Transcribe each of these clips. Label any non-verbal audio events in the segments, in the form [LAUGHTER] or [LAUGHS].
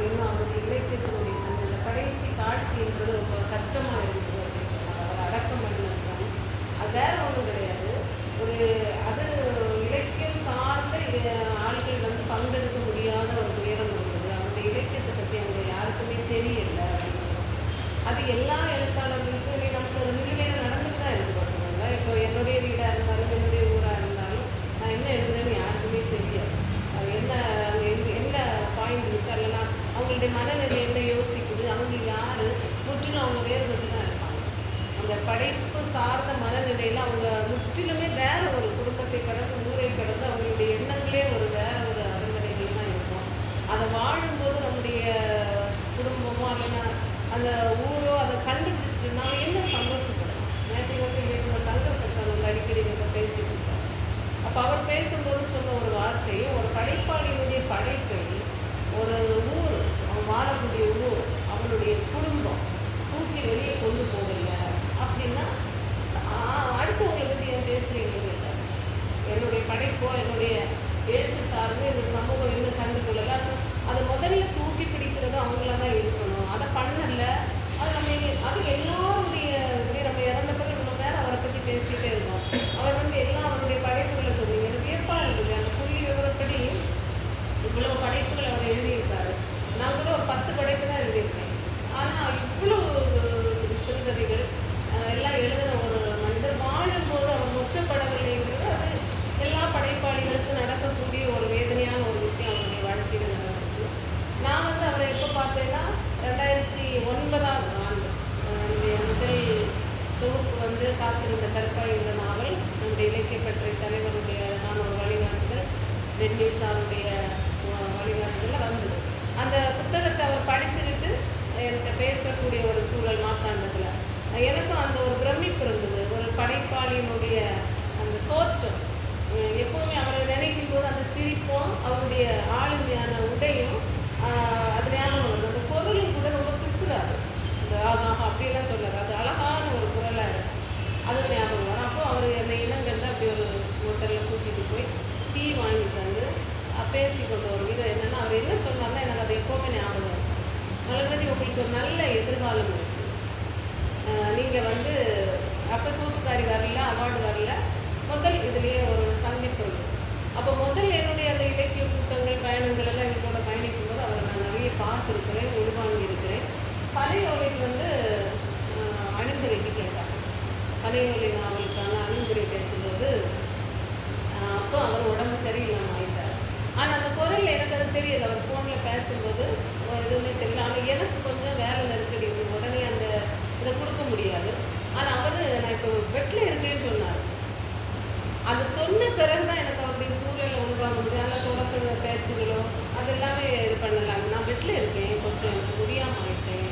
அவர் அவருடைய இலக்கியத்தினுடைய அந்த இந்த கடைசி காட்சின்றது ரொம்ப கஷ்டமாக இருக்குது அப்படின்னு அடக்கம் பண்ணியிருக்காங்க. அது வேற ஒன்றும் கிடையாது. ஒரு அது இலக்கியம் சார்ந்த இ- ஆட்கள் வந்து பங்கெடுக்க முடியாத ஒரு துயரம் இருந்தது. அவருடைய இலக்கியத்தை பற்றி அங்கே யாருக்குமே தெரியல அது எல்லா எழுத்தாளர்களுக்கும் நமக்கு ஒரு நிலுவையில் நடந்துட்டு தான் இருக்கு பார்த்தீங்களா இப்போ என்னுடைய வீடாக இருந்தாலும் என்னுடைய ஊராக இருந்தாலும் நான் என்ன எழுதுறேன்னு யாருக்குமே தெரியாது அது என்ன அங்கே எங்க- என்ன பாயிண்ட் இருக்கு அல்லனா அவங்களுடைய மனநிலை என்ன யோசிக்குது. அவங்க யார்? முற்றிலும் அவங்க வேறுபட்டு தான் இருப்பாங்க. அந்த படைப்பு சார்ந்த மனநிலையில் அவங்க முற்றிலுமே வேற ஒரு குடும்பம் கடந்து ஊரை கடந்து அவங்களுடைய எண்ணங்களே ஒரு வேற ஒரு அரங்கனைகள் தான் இருக்கும் அதை வாழும்போது நம்முடைய குடும்பமோ இல்லைன்னா அந்த ஊரோ அதை கண்டுபிடிச்சிட்டு நான் என்ன சந்தோஷப்படலாம் நேற்று வந்து இவங்க தங்க பிரச்சாரம் அடிக்கடி நம்ம பேசிட்டு இருக்கோம் அப்போ அவர் பேசும்போது சொன்ன ஒரு வார்த்தை ஒரு படைப்பாளியினுடைய படைப்பை ஒரு ஊர் அவன் வாழக்கூடிய ஊர் அவனுடைய குடும்பம் தூக்கி வெளியே கொண்டு போகல அப்படின்னா ஆ- அடுத்தவங்களை பற்றி ஏன் பேசுறீங்கன்னு கேட்டார் என்னுடைய என்னுடைய எழுத்து சார்ந்து இந்த சமூகம் இன்னும் கண்டுகொள்ளல அது அதை முதல்ல தூக்கி பிடிக்கிறது அவங்களா தான் இருக்கணும் அதை பண்ணல அது நம்ம இங்க- அது எல்லாருடைய இப்படி நம்ம இறந்த பிறகு நம்ம வேற அவரை பற்றி பேசிட்டே இருக்கோம் அவர் வந்து எல்லா அவருடைய படைப்புகளை சொன்னீங்க எனக்கு வியப்பாக இருக்குது அந்த புள்ளி விவரப்படி இவ்வளவு படைப்புகள் அவர் எழுதியிருக்காரு நான் கூட ஒரு பத்து படைப்பு தான் எழுதியிருக்கேன் ஆனால் இவ்வளவு சிறுகதைகள் அஹ், எல்லாம் எழுதின ஒரு மனிதர் வாழும்போது அவர் முச்சப்படவில்லைங்கிறது அது எல்லா படைப்பாளிகளுக்கும் நடக்கக்கூடிய ஒரு வேதனையான ஒரு விஷயம் அவருடைய வாழ்க்கையில் நடந்தது நான் வந்து அவரை எப்போ பார்த்தேன்னா ரெண்டாயிரத்தி ஒன்பதாம் ஆண்டு அஹ், என்னுடைய முதல் தொகுப்பு வந்து காத்திருந்த கற்பாய் என்ற நாவல் நம்முடைய இலக்கியப்பற்றை தலைவருடைய நான் ஒரு வழிகாட்டுதல் வெண்ணி சாருடைய அஹ், வழிகாட்டுதலில் வந்தது அந்த புத்தகத்தை அவர் படிச்சுக்கிட்டு இருக்கக்கூடிய ஒரு சூழல் மாத்தாண்டத்தில் எனக்கும் அந்த ஒரு பிரமிப்பு இருந்தது. ஒரு படைப்பாளியினுடைய அந்த தோற்றம். அஹ் எப்பவுமே அவரை நினைக்கும் போது அந்த சிரிப்பும் அவருடைய ஆளுமையான உடையும் ஆஹ் அது ஞாபகம் வருது. அந்த குரலும் கூட ரொம்ப பிசுறாது இந்த ஆகா அப்படியெல்லாம் சொல்லாது அது அழகான ஒரு குரலாக இருக்கும் அது ஞாபகம் வரும் அப்போ அவர் என்னை இனங்கண்டு அப்படி ஒரு ஹோட்டலில் கூட்டிகிட்டு போய் டீ வாங்கி தந்து அஹ் பேசி கொண்ட ஒரு விதம் என்னன்னா அவர் என்ன சொன்னார்னா எனக்கு அது எப்போவுமே ஞாபகம் இருக்கும் மலர்மதி உங்களுக்கு ஒரு நல்ல எதிர்காலம் இருக்கு நீங்கள் வந்து அப்போ தூத்துக்காரி வரல அவார்டு வரல. முதல் இதுலேயே ஒரு சந்திப்பு அப்போ முதல் என்னுடைய அந்த இலக்கிய கூட்டங்கள் பயணங்கள் எல்லாம் எங்களோட பயணிக்கும் போது அவரை நான் நிறைய பார்த்துருக்கிறேன் உள்வாங்கியிருக்கிறேன். இருக்கிறேன் பனையோலைக்கு வந்து அணிந்துரைக்கு கேட்டார் பழைய பனையோலை நாவலுக்கான அணிந்துரை கேட்கும்போது அப்போ அவர் உடம்பு சரியில்லாமல் ஆயிட்டார். ஆனால் அந்த குரல் எனக்கு அது தெரியல. அவர் ஃபோனில் பேசும்போது எதுவுமே தெரியல. ஆனால் எனக்கு கொஞ்சம் வேலை நெருக்கடி அதை கொடுக்க முடியாது. ஆனால் அவர் நான் இப்போ பெட்டில் இருக்கேன்னு சொன்னார். அது சொன்ன பிறகு தான் எனக்கு அவருடைய சூழலை உருவாக முடியும் அதில் தொடக்க பேச்சுகளோ அது எல்லாமே இது பண்ணலாம் நான் பெட்டில் இருக்கேன் கொஞ்சம் எனக்கு முடியாமல் ஆகிட்டேன்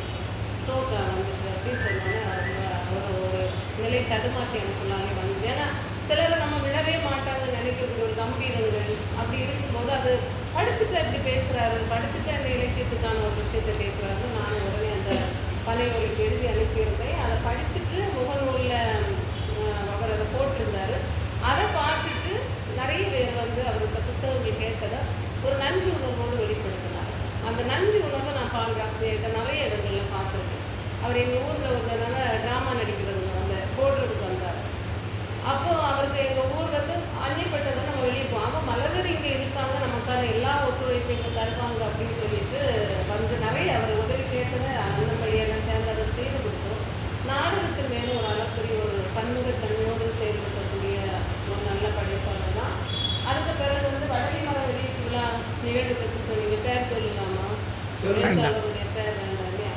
ஸ்ட்ரோக் வந்துட்டு அப்படின்னு சொன்னோன்னே அவர் ஒரு ஒரு நிலை தடுமாற்றி எனக்குள்ளாலே வந்தது. ஏன்னா சிலரை நம்ம விழவே மாட்டாங்கன்னு நினைக்கிறது ஒரு கம்பீரங்கள் அப்படி இருக்கும்போது அது படுத்துட்டு அப்படி பேசுகிறாரு படுத்துட்டு அந்த இலக்கியத்துக்கான ஒரு விஷயத்தை கேட்குறாரு நான் ஒரு பனையொலிக்கு எழுதி அனுப்பியிருந்தேன். அதை படிச்சுட்டு முகநூலில் அவர் அதை போட்டிருந்தாரு. அதை பார்த்துட்டு நிறைய பேர் வந்து அவரோட புத்தகங்கள் கேட்டதை ஒரு நன்றி உணர்வோடு வெளிப்படுத்தினார். அந்த நன்றி உணர்வை நான் பால்ராசியிட்ட நிறைய இடங்களில் பார்த்துருக்கேன். அவர் எங்கள் ஊரில் ஒரு ட்ராமா நடிக்கிறது அந்த போடுறதுக்கு வந்தார். அப்போ அவருக்கு எங்கள் ஊர் வந்து அன்னிப்பட்டதை நம்ம வெளியே போவோம் அப்போ மலர்வது இங்கே இருக்காங்க நமக்கான எல்லா ஒத்துழைப்பையும் தருவாங்க அப்படின்னு சொல்லிட்டு வந்து நிறைய அவர் உதவி கேட்டதை அந்த பையனை சேர்ந்து அதை செய்து கொடுத்தோம் நாடகத்தின் மேலே ஒரு அளப்பரிய ஒரு பன்முகத்தன்மையோடு செயல்படக்கூடிய ஒரு நல்ல படைப்பாளர் தான். அதுக்கு பிறகு வந்து வடலி மர வெளியீட்டு விழா நிகழ்வு பற்றி சொன்னீங்க. பேர் சொல்லலாமா எழுத்தாளருடைய பேர் வேண்டாம் இல்லையா?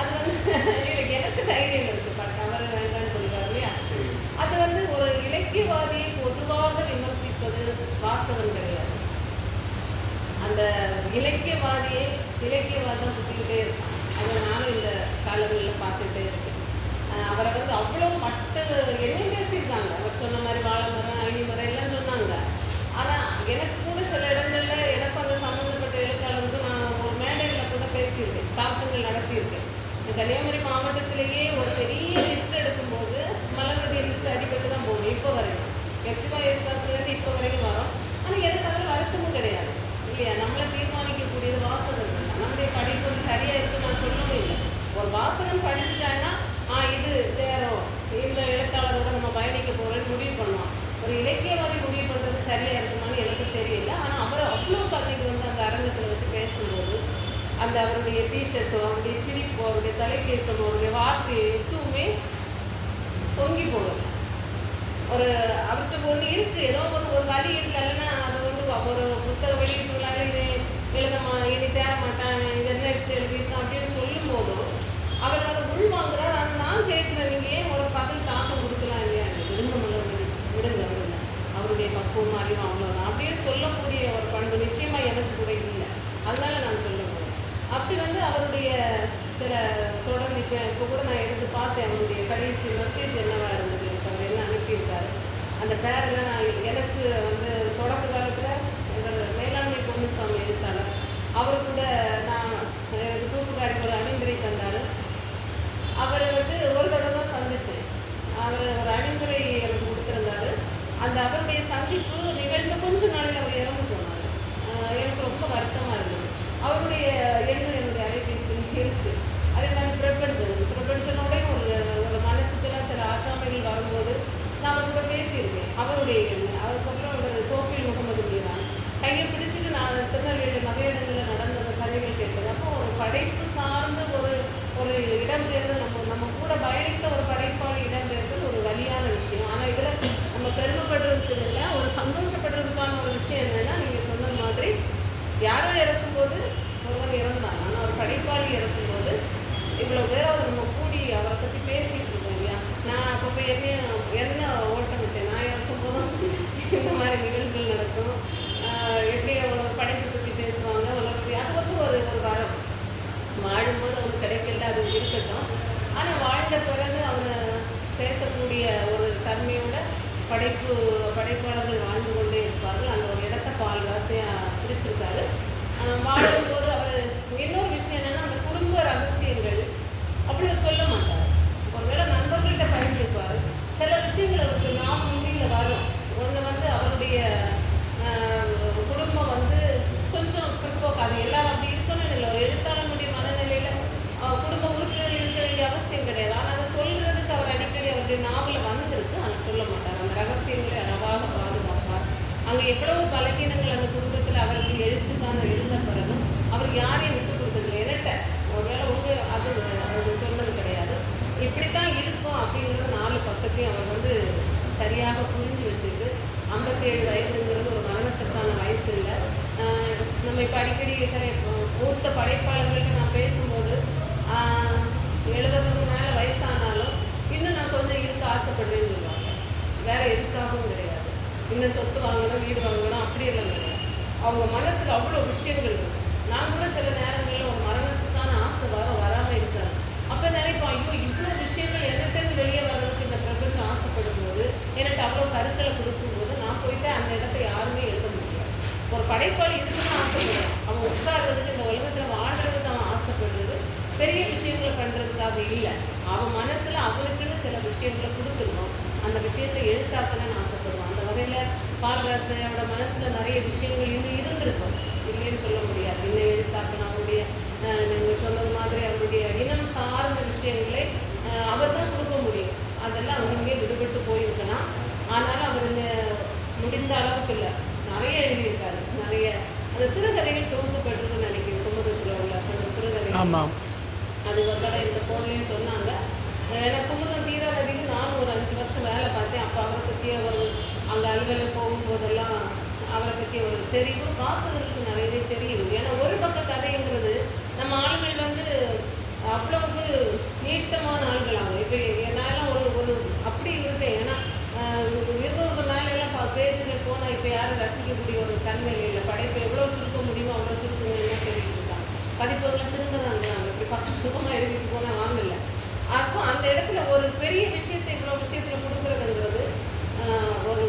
அது வந்து [LAUGHS] எனக்கு எனக்கு தைரியம் இருக்கு. பட் அவர் வேண்டாம்னு சொல்லுவார் இல்லையா? அது வந்து ஒரு இலக்கியவாதியை பொதுவாக விமர்சிப்பது வாசகம் கிடையாது. அந்த இலக்கியவாதியை இலக்கியவாதம் சுற்றிக்கிட்டே இருக்கான் அதை நானும் இந்த காலங்களில் பார்த்துட்டே இருக்கேன். அவரை வந்து அவ்வளோ மட்டு என்னையும் பேசியிருக்காங்க. அவர் சொன்ன மாதிரி வாழை மரம் ஐடி மரம் எல்லாம் சொன்னாங்க. ஆனால் எனக்கு கூட சில இடங்கள்ல எனக்கு அந்த சம்மந்தப்பட்ட எழுத்தாளருக்கு நான் ஒரு மேடையில் கூட பேசியிருக்கேன் ஸ்தாபனங்கள் நடத்தியிருக்கேன். கன்னியாகுமரி மாவட்டத்திலேயே ஒரு பெரிய லிஸ்ட் எடுக்கும்போது மலர்வதி லிஸ்ட் அடிப்பட்டு தான் போகும் இப்போ வரைக்கும் எக்ஸ்பா எஸ்ஆர்ஸ்லேருந்து இப்போ வரைக்கும் வரோம். ஆனால் எனக்கு அதில் வருத்தமும் கிடையாது. இல்லையா? நம்மளை தீர்மானிக்கக்கூடியது வாசகம் நம்முடைய படிப்பு சரியாக இருக்குன்னு நான் சொல்லவும் இல்லை ஒரு வாசகம் படிச்சுட்டு ஒரு இலக்கியவாதி முடிவு பண்ணுறது சரியாக இருக்குமான்னு எனக்கு தெரியல. ஆனால் அவர் அவ்வளோ அன்னைக்கு வந்து அந்த அரங்கத்தில் வச்சு பேசும்போது அந்த அவருடைய டிஷர்ட்டோ அவருடைய சிரிப்போ அவருடைய தலைக்கேசமோ அவருடைய வார்த்தை எதுவுமே சொங்கி போகல. ஒரு அவர்கிட்ட ஒன்று இருக்கு ஏதோ ஒரு ஒரு வழி இருக்கு அது வந்து ஒரு புத்தக வெளியீட்டுள்ளால இவன் எழுதமா இனி தேர மாட்டான் இதை என்ன எடுத்து எழுதியிருக்கான் அப்படின்னு சொல்லும் போதும் அவர் அதை உள்வாங்குறார் ஆனால் நான் கேட்குறேன் நீங்கள் ஏன் ஒரு பதில் தாக்கம் கொடுக்கலாம் இல்லையா விடுங்க முல்ல விடுங்க விடுங்க அவருடைய பக்குவம் அறிவு அவ்வளோதான் அப்படின்னு சொல்லக்கூடிய ஒரு பண்பு நிச்சயமா எனக்கு கூட இல்லை அதனால நான் சொல்ல முடியும் அப்படி வந்து அவருடைய சில தொடர்ந்து இப்போ இப்போ கூட நான் எடுத்து பார்த்தேன் அவருடைய கடைசி மெசேஜ் என்னவா இருந்தது எனக்கு அவர் என்ன அனுப்பியிருக்காரு அந்த பேரெல்லாம் நான் எனக்கு வந்து தொடக்க காலத்தில் இவர் மேலாண்மை பொன்னுசாமி எழுத்தாளர் அவர் கூட நான் எனக்கு தூத்துக்காரிக்கு ஒரு அணிந்துரை தந்தார் அவர் வந்து ஒரு தடவை தான் சந்திச்சேன் அவர் ஒரு அணிந்துரை எனக்கு கொடுத்துருந்தாரு அந்த அவருடைய சந்திப்பு நிகழ்ந்த கொஞ்ச நாளில் அவர் இறந்து போனார் ஆஹ் எனக்கு ரொம்ப வருத்தமாக இருந்தது அவருடைய எண்ணம் என்னுடைய அலைபேசியில் இருக்கு அதே மாதிரி பிரபஞ்சன் பிரபஞ்சனோடய ஒரு ஒரு மனசுக்கெல்லாம் சில ஆற்றாமைகள் வரும்போது நான் அவர் கூட பேசியிருக்கேன் அவருடைய எண்ணம் அதுக்கப்புறம் அவர் தோப்பில் முகமது மீரான் கையை பிடிச்சிட்டு நான் திருநெல்வேலியில் நிறைய இடங்களில் நடந்த கதைகள் கேட்டது அப்போ ஒரு படைப்பு சார்ந்த ஒரு ஒரு இடம்பெயர்ந்து நம்ம நம்ம கூட பயணித்த ஒரு படைப்பாளி இடம்பெயர்ந்தது ஒரு வலியான விஷயம் ஆனால் இதில் நம்ம பெருமைப்படுறதுக்கு இல்லை ஒரு சந்தோஷப்படுறதுக்கான ஒரு விஷயம் என்னன்னா நீங்கள் சொன்ன மாதிரி யாரோ இறக்கும்போது ஒருவன் இறந்தான் ஆனால் ஒரு படைப்பாளி இறக்கும்போது இவ்வளோ பேர் அவர் நம்ம கூடி அவரை பற்றி பேசிட்டு இருக்கோம் இல்லையா நான் அப்பப்போ என்ன என்ன ஓட்டம் விட்டேன் நான் இறக்கும்போதும் இந்த மாதிரி நிகழ்வுகள் நடக்கும் ஆஹ் எப்படி ஒரு படைப்பு பற்றி பேசுவாங்க உலகத்தை அது வந்து ஒரு ஒரு வரம் வாழும்போது அவனுக்கு கிடைக்கல அது இருக்கட்டும் ஆனால் வாழ்ந்த பிறகு அவனை பேசக்கூடிய ஒரு தன்மையோட படைப்பு படைப்பாளர்கள் வாழ்ந்து கொண்டே இருப்பார்கள் அந்த ஒரு இடத்த பால்வாசியாக பிடிச்சிருக்காரு ஆஹ் வாழும்போது அவர் இன்னொரு விஷயம் என்னன்னா அந்த குடும்ப ரகசியங்கள் அப்படி அவர் சொல்ல மாட்டார் ஒருவேளை நண்பர்கள்ட்ட பகிர்ந்துப்பார் சில விஷயங்கள் அவருக்கு நாம் முடியல வரும் ஒன்று வந்து அவருடைய குடும்பம் வந்து கொஞ்சம் பிற்போக்கு. அது எல்லாரும் அப்படி இருக்கணும்னு இல்லை. ஒரு எழுத்தாளனுடைய மனநிலையில் குடும்ப உறுப்பினர்கள் இருக்க வேண்டிய அவசியம் கிடையாது. ஆனால் அதை சொல்கிறதுக்கு அவர் அடிக்கடி அவருடைய நாவலில் வந்திருக்கு. ஆனால் சொல்ல மாட்டார். அந்த ரகசியங்களை அழகாக பாதுகாப்பார். அங்கே எவ்வளவு பலகீனங்கள் அந்த குடும்பத்தில் அவருக்கு எழுத்துக்கான எழுந்த பிறகும் அவர் யாரையும் விட்டு கொடுத்ததில்லை. என்னட்ட ஒருவேளை உங்க அது அவர் சொன்னது கிடையாது. இப்படித்தான் இருக்கும் அப்படிங்கிறது நாலு அவர் வந்து சரியாக புரிஞ்சு வச்சுட்டு ஐம்பத்தேழு வயதுங்கிறது ஒரு மரணத்துக்கான வயசு இல்லை. ஆஹ் நம்ம இப்போ அடிக்கடி சில மூத்த படைப்பாளர்கள்ட்ட நான் பேசும்போது எழுபதுக்கு மேலே வயசானாலும் இன்னும் நான் கொஞ்சம் இருக்க ஆசைப்படுறேன்னு சொல்லுவாங்க. வேற எதுக்காகவும் கிடையாது. இன்னும் சொத்து வாங்கணும் வீடு வாங்கணும் அப்படியெல்லாம் கிடையாது. அவங்க மனசில் அவ்வளோ விஷயங்கள் இருக்கு. நான் கூட சில நேரங்களில் ஒரு மரணம் ஆசை வர வராமல் இருக்காது அப்போ நினைப்போம் ஐயோ இவ்வளோ விஷயங்கள் என்னிட்டருந்து வெளியே வர்றதுக்கு இந்த பிரபஞ்சம் ஆசைப்படும் போது எனக்கு அவ்வளோ கருக்களை கொடுக்கும்போது நான் போயிட்டு அந்த இடத்த யாருமே எழுத முடியாது ஒரு படைப்பாளி இருக்குன்னு ஆசைப்படுறான் அவன் உட்கார்றதுக்கு இந்த உலகத்தில் வாழ்றதுக்கு அவன் ஆசைப்படுறது பெரிய விஷயங்களை பண்ணுறதுக்காக இல்லை அவன் மனசில் அவனுக்குன்னு சில விஷயங்களை கொடுத்துருக்கோம் அந்த விஷயத்தை எழுத்தாக்கணும்னு ஆசைப்படுவான். அந்த வகையில் பாலராசனோட மனசில் நிறைய விஷயங்கள் இன்னும் இருந்திருக்கும். இல்லைன்னு சொல்ல முடியாது. இன்னும் எழுத்தாக்கணும் அவருடைய நீங்கள் சொன்னது மாதிரி அவருடைய இனம் சார்ந்த விஷயங்களை அவர் தான் கொடுக்க முடியும். அதெல்லாம் அங்கங்கே விடுபட்டு போயிருக்கலாம். ஆனாலும் அவர் முடிந்த அளவுக்கு இல்லை. நிறைய எழுதியிருக்காரு. நிறைய அந்த சிறுகதைகள் தொகுக்கப்பட்டிருக்குன்னு நினைக்கிறேன். குமுதத்தில் உள்ள அந்த சிறுகதைகள். ஆமாம். அது ஒரு தடவை இந்த ஃபோன்லேயும் சொன்னாங்க. எனக்கு குமுதம் ஃபஸ்ட்டு வேலை பார்த்தேன். அப்போ அவரை பற்றி அவர் அங்கே அலுவலகம் போகும்போதெல்லாம் அவரை பற்றி ஒரு தெரிவு. வாசகர்களுக்கு நிறையவே தெரியும். ஏன்னா ஒரு பக்க கதைங்கிறது நம்ம ஆளுகள் வந்து அவ்வளவு வந்து நீட்டம் ஆள்கள் ஆகும் இப்போ என்னாலாம் ஒரு ஒரு அப்படி இருக்கேன் ஏன்னா ஆஹ், இருநூறு மேல எல்லாம் ப- பேஜுகள் போனால் இப்போ யாரும் ரசிக்கக்கூடிய ஒரு தன்மையில் இல்லை படைப்பு எவ்வளோ சுருக்க முடியுமோ அவ்வளோ சுருக்குங்க என்ன சொல்லிட்டு இருக்காங்க பதிப்புகளை திரும்ப தான் இருந்தாங்க இப்படி பக்கம் சுகமாக எழுதிட்டு போனால் வாங்கல அப்போ அந்த இடத்துல ஒரு பெரிய விஷயத்தை இவ்வளோ விஷயத்தில் கொடுக்குறதுங்கிறது ஆஹ், ஒரு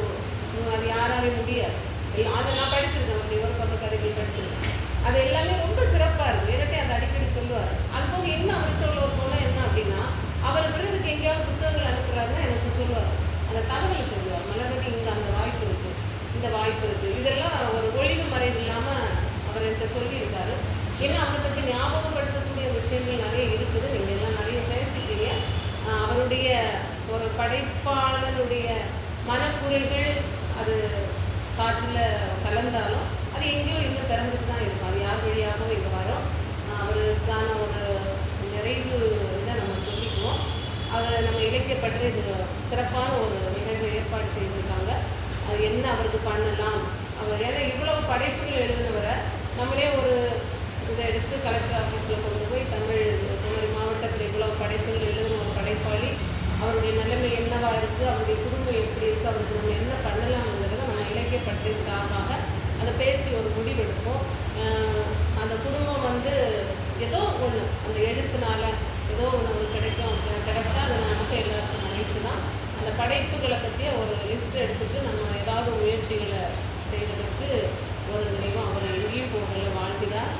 உம், அது யாராலையும் முடியாது எல்லாம் அதை நான் படிச்சிருக்கேன் அப்படி ஒரு பக்க கதைகள் படிச்சிருக்கேன் அது எல்லாமே ரொம்ப சிறப்பாக இருக்கும். இரட்டை அதை அடிக்கடி சொல்லுவார். அது போக என்ன அவர்கிட்ட உள்ள ஒரு குணம் என்ன அப்படின்னா அவர் விருதுக்கு எங்கேயாவது புத்தகங்கள் அனுப்புகிறாருன்னா எனக்கு சொல்லுவார். அந்த தகவலை சொல்லுவார். மலர்வதி இங்கே அந்த வாய்ப்பு இருக்கு. இந்த வாய்ப்பு இருக்கு. இதெல்லாம் ஒரு ஒளிவு மறைவு இல்லாமல் அவர் என்கிட்ட சொல்லியிருக்காரு. ஏன்னா அவரை பற்றி ஞாபகப்படுத்தக்கூடிய விஷயங்கள் நிறைய இருக்குது. நீங்கள் எல்லாம் நிறைய பேசிட்டீங்க. அவருடைய ஒரு படைப்பாளருடைய மனக்குறைகள் அது காற்றில் கலந்தாலும் அது எங்கேயோ இன்னும் திறந்துட்டு தான் இருக்கும். அது யார் வழியாகவும் இங்கே வரும். அவருக்கான ஒரு நிறைவு இதை நம்ம சொல்லிக்குவோம். அவரை நம்ம இலக்கியப்பற்றி இது சிறப்பான ஒரு நிகழ்வு ஏற்பாடு செய்திருக்காங்க. அது என்ன அவருக்கு பண்ணலாம்? அவர் ஏன்னா இவ்வளவு படைப்புகள் எழுதினவரை நம்மளே ஒரு இதை எடுத்து கலெக்டர் ஆஃபீஸில் கொண்டு போய் தமிழ் குமரி மாவட்டத்தில் இவ்வளவு படைப்புகள் எழுதின ஒரு படைப்பாளி. அவருடைய நிலைமை என்னவா இருக்குது அவருடைய குடும்பம் எப்படி இருக்குது அவருக்கு நம்ம என்ன பண்ணலாம்ங்கிறத நம்ம இலக்கியப்பற்றி சார்பாக அதை பேசி ஒரு முடிவெடுப்போம். அந்த குடும்பம் வந்து ஏதோ ஒன்று அந்த எழுத்துனால ஏதோ ஒன்று கிடைக்கும். கிடைச்சா அது நமக்கு எல்லாருக்கும் மகிழ்ச்சி தான். அந்த படைப்புகளை பற்றிய ஒரு லிஸ்ட் எடுத்துகிட்டு நம்ம ஏதாவது முயற்சிகளை செய்வதற்கு ஒரு நினைவும் அவர் எங்கேயும் போகல வாழ்கிறார்